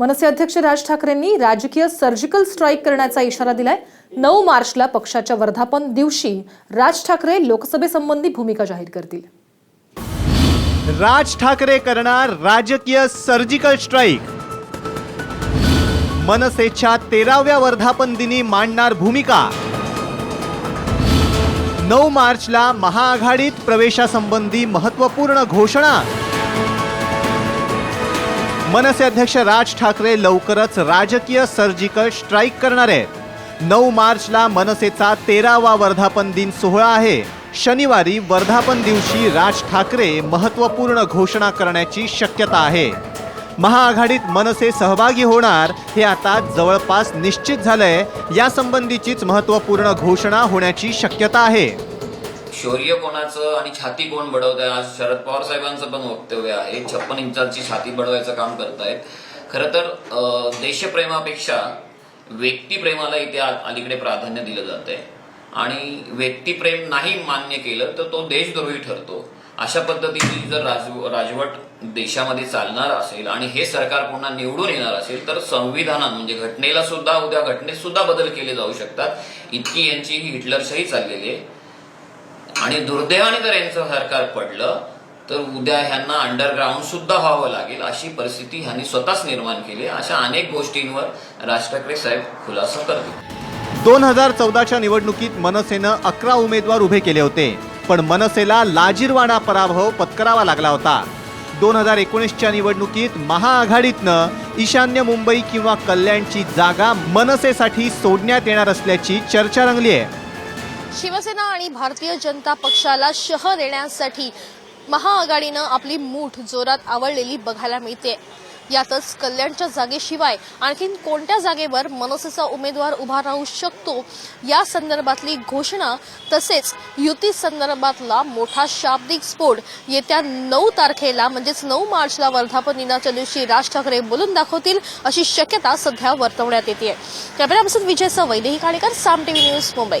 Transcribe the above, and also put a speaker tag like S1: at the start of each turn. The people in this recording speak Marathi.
S1: मनसे अध्यक्ष राज ठाकरेंनी राजकीय सर्जिकल स्ट्राईक करण्याचा इशारा दिलाय. नऊ मार्चला पक्षाच्या वर्धापन दिवशी राज ठाकरे लोकसभेसंबंधी भूमिका जाहीर करतील.
S2: राज ठाकरे करणार राजकीय सर्जिकल स्ट्राईक मनसेच्या तेराव्या वर्धापन दिनी मांडणार भूमिका. नऊ मार्चला महाआघाडीत प्रवेशासंबंधी महत्त्वपूर्ण घोषणा. मनसे अध्यक्ष राज ठाकरे लवकरच राजकीय सर्जिकल स्ट्राईक करणार आहेत. नऊ मार्चला मनसेचा तेरावा वर्धापन दिन सोहळा आहे. शनिवारी वर्धापन दिवशी राज ठाकरे महत्त्वपूर्ण घोषणा करण्याची शक्यता आहे. महाआघाडीत मनसे सहभागी होणार हे आता जवळपास निश्चित झालंय. यासंबंधीचीच महत्त्वपूर्ण घोषणा होण्याची शक्यता आहे.
S3: शौर्य कोणाचं आणि छाती कोण बडवत आहे आज शरद पवार साहेबांचं पण वक्तव्य आहे. छप्पन इंचाची छाती बडवायचं काम करतायत. खरं तर देशप्रेमापेक्षा व्यक्तिप्रेमाला इथे अलीकडे प्राधान्य दिलं जात आहे आणि व्यक्तिप्रेम नाही मान्य केलं तर तो देशद्रोही ठरतो. अशा पद्धतीची जर राजवट देशामध्ये चालणार असेल आणि हे सरकार पुन्हा निवडून येणार असेल तर संविधानात म्हणजे घटनेला सुद्धा उद्या घटनेत सुद्धा बदल केले जाऊ शकतात. इतकी यांची हिटलरशाही चाललेली आहे. आणि दुर्दैवाने जर यांचं सरकार पडलं तर उद्या ह्यांना अंडरग्राऊंड सुद्धा व्हावं लागेल अशी परिस्थिती ह्यांनी स्वतःच निर्माण केली अशा अनेक गोष्टींवर राज ठाकरे साहेब खुलासा करतील.
S2: दोन हजार चौदाच्या निवडणुकीत मनसेनं अकरा उमेदवार उभे केले होते पण मनसेला लाजीरवाणा पराभव पत्करावा लागला होता. दोन हजार एकोणीसच्या निवडणुकीत महाआघाडीतनं ईशान्य मुंबई किंवा कल्याणची जागा मनसेसाठी सोडण्यात येणार असल्याची चर्चा रंगली आहे.
S4: शिवसेना आणि भारतीय जनता पक्षाला शह देण्यासाठी महाआघाडीनं आपली मूठ जोरात आवडलेली बघायला मिळते. यातच कल्याणच्या जागेशिवाय आणखीन कोणत्या जागेवर मनसेचा उमेदवार उभा राहू शकतो या संदर्भातली घोषणा तसेच युती संदर्भातला मोठा शाब्दिक स्फोट येत्या नऊ तारखेला म्हणजेच नऊ मार्चला वर्धापन दिनाच्या दिवशी राज ठाकरे बोलून दाखवतील अशी शक्यता सध्या वर्तवण्यात येते camera person Vijay Vaidehi Kanekar Saam TV news Mumbai.